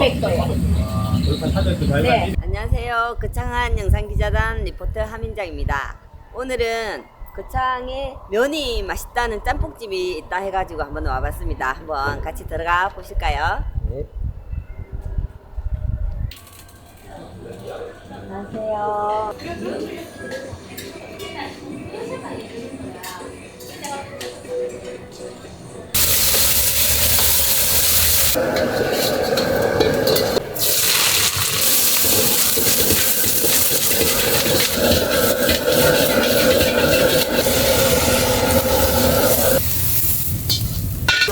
300도요. 아, 돌판 300도 달달이. 네. 안녕하세요. 거창한 영상기자단 리포터 하민정입니다. 오늘은 거창에 면이 맛있다는 짬뽕집이 있다 해가지고 한번 와봤습니다. 한번 같이 들어가 보실까요? 네. 안녕하세요.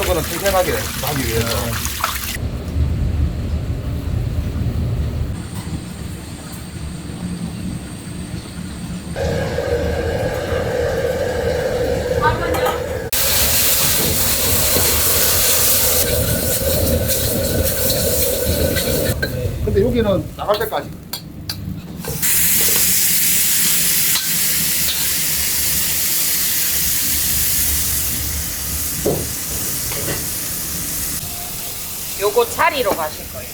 이거는 탱탱하게 하기 위해서 근데 여기는 나갈 때까지 요거 자리로 가실 거예요.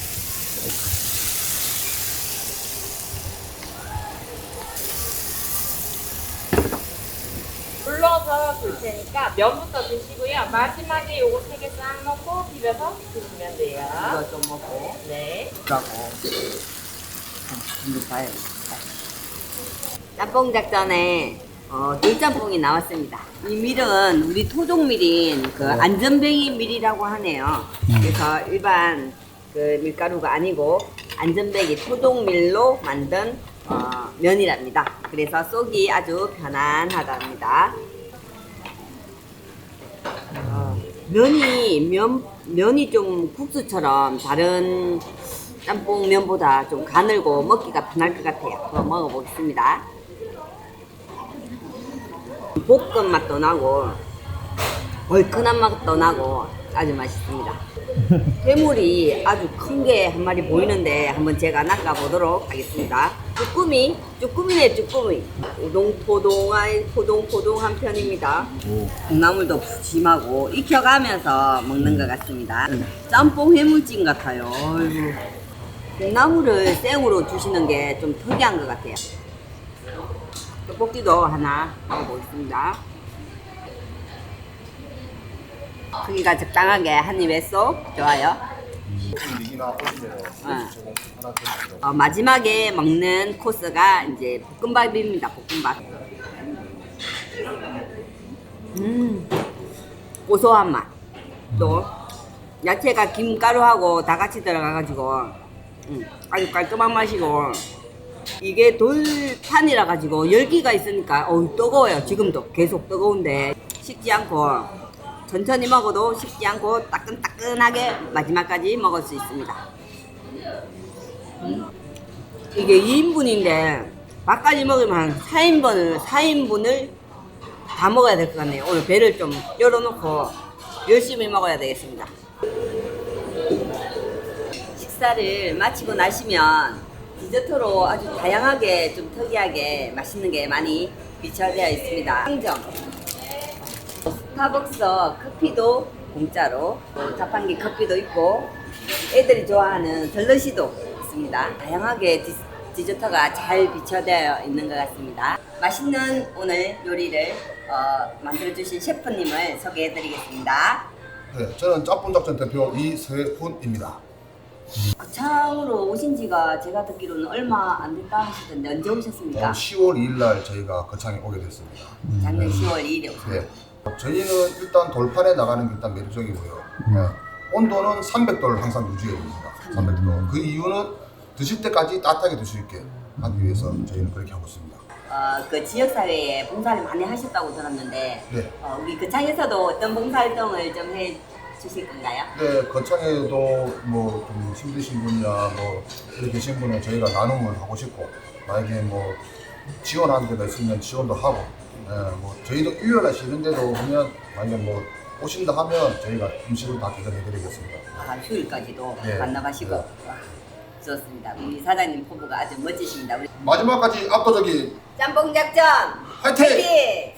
불러서 줄 테니까 면부터 드시고요. 마지막에 요거 세 개 싹 넣고 비벼서 드시면 돼요. 이거 좀 먹고 네. 라고 한번 봐요. 짬뽕 작전에 어, 돌짬뽕이 나왔습니다. 이 밀은 우리 토종 밀인 그 안전뱅이 밀이라고 하네요. 그래서 일반 그 밀가루가 아니고 안전뱅이 토종 밀로 만든 어, 면이랍니다. 그래서 쏘기 아주 편안하답니다. 어, 면이 면 면이 좀 국수처럼 다른 짬뽕 면보다 좀 가늘고 먹기가 편할 것 같아요. 한번 먹어보겠습니다. 볶음 맛도 나고 얼큰한 맛도 나고 아주 맛있습니다. 해물이 아주 큰 게 한 마리 보이는데 한번 제가 낚아 보도록 하겠습니다. 쭈꾸미, 쭈꾸미네 쭈꾸미. 우동포동한 포동포동한 편입니다. 콩나물도 푸짐하고 익혀가면서 먹는 것 같습니다. 짬뽕 해물찜 같아요. 아이고. 콩나물을 생으로 주시는 게 좀 특이한 것 같아요. 떡볶이도 하나 먹어보겠습니다. 크기가 적당하게 한 입에 쏙 좋아요. 어, 마지막에 먹는 코스가 이제 볶음밥입니다. 볶음밥. 음, 고소한 맛. 또 야채가 김가루하고 다 같이 들어가가지고 음, 아주 깔끔한 맛이고 이게 돌판이라 가지고 열기가 있으니까 어 뜨거워요. 지금도 계속 뜨거운데 식지 않고 천천히 먹어도 식지 않고 따끈따끈하게 마지막까지 먹을 수 있습니다. 이게 2인분인데 밥까지 먹으면 한 4인분을 4인분을 다 먹어야 될 것 같네요. 오늘 배를 좀 열어놓고 열심히 먹어야 되겠습니다. 식사를 마치고 나시면 디저트로 아주 다양하게 좀 특이하게 맛있는 게 많이 비춰되어 있습니다. 상점 스타벅스 커피도 공짜로 또 자판기 커피도 있고 애들이 좋아하는 덜러시도 있습니다. 다양하게 디, 디저트가 잘 비춰되어 있는 것 같습니다. 맛있는 오늘 요리를 어, 만들어주신 셰프님을 소개해드리겠습니다. 네, 저는 짬뽕 작전 대표 이세훈입니다. 거창으로 오신 지가 제가 듣기로는 얼마 안 됐다 하시던데 언제 어, 오셨습니까? 10월 2일 날 저희가 거창에 오게 됐습니다. 작년 10월 2일에 오셨어요. 네. 저희는 일단 돌판에 나가는 게 일단 매력적이고요. 네. 온도는 300도를 항상 유지해야 됩니다. 300도. 그 이유는 드실 때까지 따뜻하게 드실 수 있게 하기 위해서 저희는 그렇게 하고 있습니다. 어, 그 지역사회에 봉사를 많이 하셨다고 들었는데 네. 어, 우리 거창에서도 어떤 봉사활동을 좀 해 주실 건가요? 네, 거창에도 뭐 좀 힘드신 분이나 뭐 이렇게 계신 분은 저희가 나눔을 하고 싶고 만약에 뭐 지원하는 데가 있으면 지원도 하고 예, 뭐 저희도 유연하시는데도 보면 만약에 뭐 오신다 하면 저희가 음식을 다 대접해 드리겠습니다. 아, 휴일까지도 네. 만나가시고 네. 와, 좋습니다. 우리 사장님 포부가 아주 멋지십니다. 우리 마지막까지 압도적인 짬뽕 작전 화이팅! 화이팅!